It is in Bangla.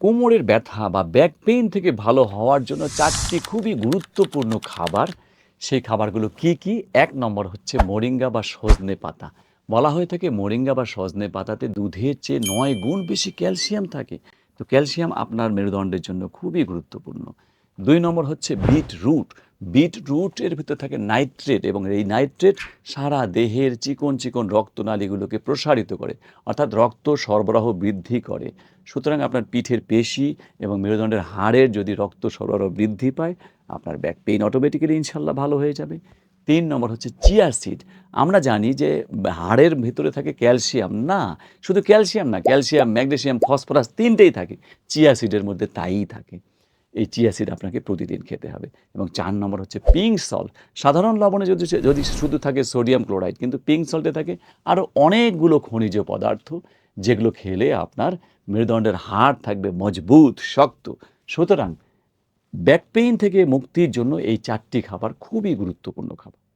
কোমরের ব্যথা বা ব্যাক পেইন থেকে ভালো হওয়ার জন্য চারটি খুবই গুরুত্বপূর্ণ খাবার। সেই খাবারগুলো কি কি? এক নম্বর হচ্ছে মোরিঙ্গা বা সজনে পাতা। বলা হয়ে থাকে মোরিঙ্গা বা সজনে পাতাতে দুধের চেয়ে নয় গুণ বেশি ক্যালসিয়াম থাকে। তো ক্যালসিয়াম আপনার মেরুদণ্ডের জন্য খুবই গুরুত্বপূর্ণ। দুই নম্বর হচ্ছে বিট রুট বিট রুটের ভিতরে থাকে নাইট্রেট এবং এই নাইট্রেট সারা দেহের চিকন চিকন রক্তনালীগুলোকে প্রসারিত করে, অর্থাৎ রক্ত সরবরাহ বৃদ্ধি করে। সুতরাং আপনার পিঠের পেশি এবং মেরুদণ্ডের হাড়ের যদি রক্ত সরবরাহ বৃদ্ধি পায়, আপনার ব্যাক পেইন অটোমেটিক্যালি ইনশাল্লাহ ভালো হয়ে যাবে। তিন নম্বর হচ্ছে চিয়া সিড আমরা জানি যে হাড়ের ভিতরে থাকে ক্যালসিয়াম। না, শুধু ক্যালসিয়াম না, ক্যালসিয়াম, ম্যাগনেসিয়াম, ফসফরাস তিনটেই থাকে। চিয়া সিডের মধ্যে তাইই থাকে। এই চিয়াসিড আপনাকে প্রতিদিন খেতে হবে। এবং চার নম্বর হচ্ছে পিঙ্ক সল্ট সাধারণ লবণে যদি যদি শুধু থাকে সোডিয়াম ক্লোরাইড কিন্তু পিঙ্ক সল্টে থাকে আরও অনেকগুলো খনিজ পদার্থ, যেগুলো খেলে আপনার মেরুদণ্ডের হাড় থাকবে মজবুত, শক্ত। সুতরাং ব্যাক পেইন থেকে মুক্তির জন্য এই চারটি খাবার খুবই গুরুত্বপূর্ণ খাবার।